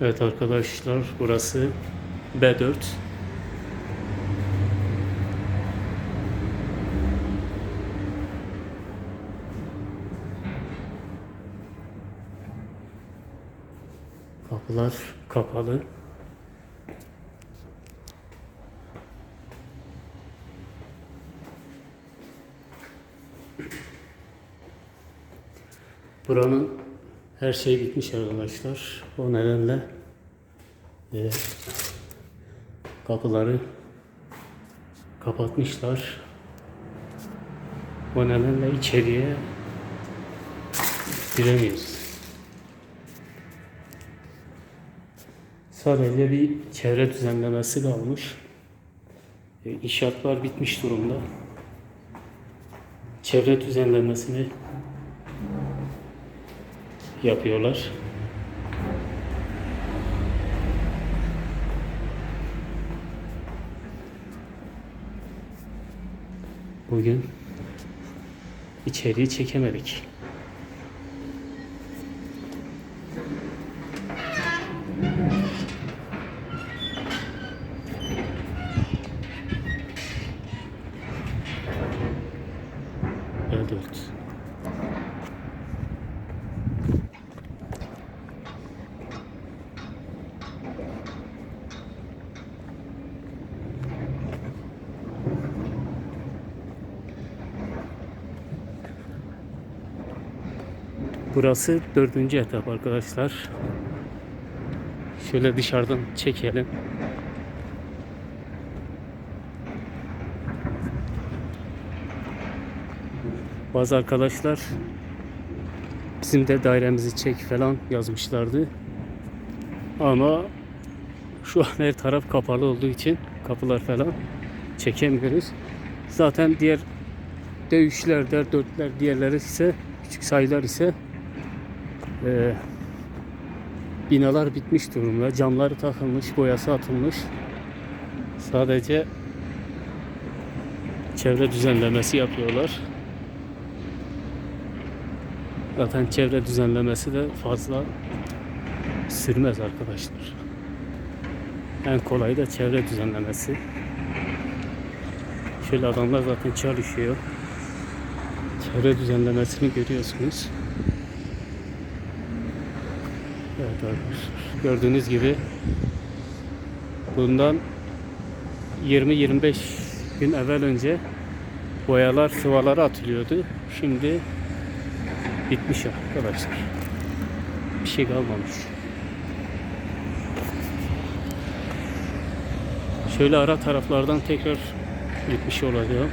Evet arkadaşlar burası B4. Kapılar kapalı. Buranın her şey bitmiş arkadaşlar. O nedenle e, kapıları kapatmışlar. O nedenle içeriye giremiyoruz. Sadece bir çevre düzenlemesi kalmış. E, İnşaatlar bitmiş durumda. Çevre düzenlemesini yapıyorlar. Bugün içeriği çekemedik. Evet. Burası dördüncü etap arkadaşlar. Şöyle dışarıdan çekelim. Bazı arkadaşlar bizim de dairemizi çek falan yazmışlardı. Ama şu an her taraf kapalı olduğu için kapılar falan çekemiyoruz. Zaten diğer D3'ler, D4'ler diğerleri ise küçük sayılar ise e, binalar bitmiş durumda. Camları takılmış, boyası atılmış. Sadece çevre düzenlemesi yapıyorlar. Zaten çevre düzenlemesi de fazla sürmez arkadaşlar. En kolay da çevre düzenlemesi. Şöyle adamlar zaten çalışıyor. Çevre düzenlemesini görüyorsunuz. Evet. Gördüğünüz gibi bundan 20-25 gün evvel önce boyalar sıvalara atılıyordu. Şimdi bitmiş arkadaşlar. Bir şey kalmamış. Şöyle ara taraflardan tekrar gitmiş olacağım.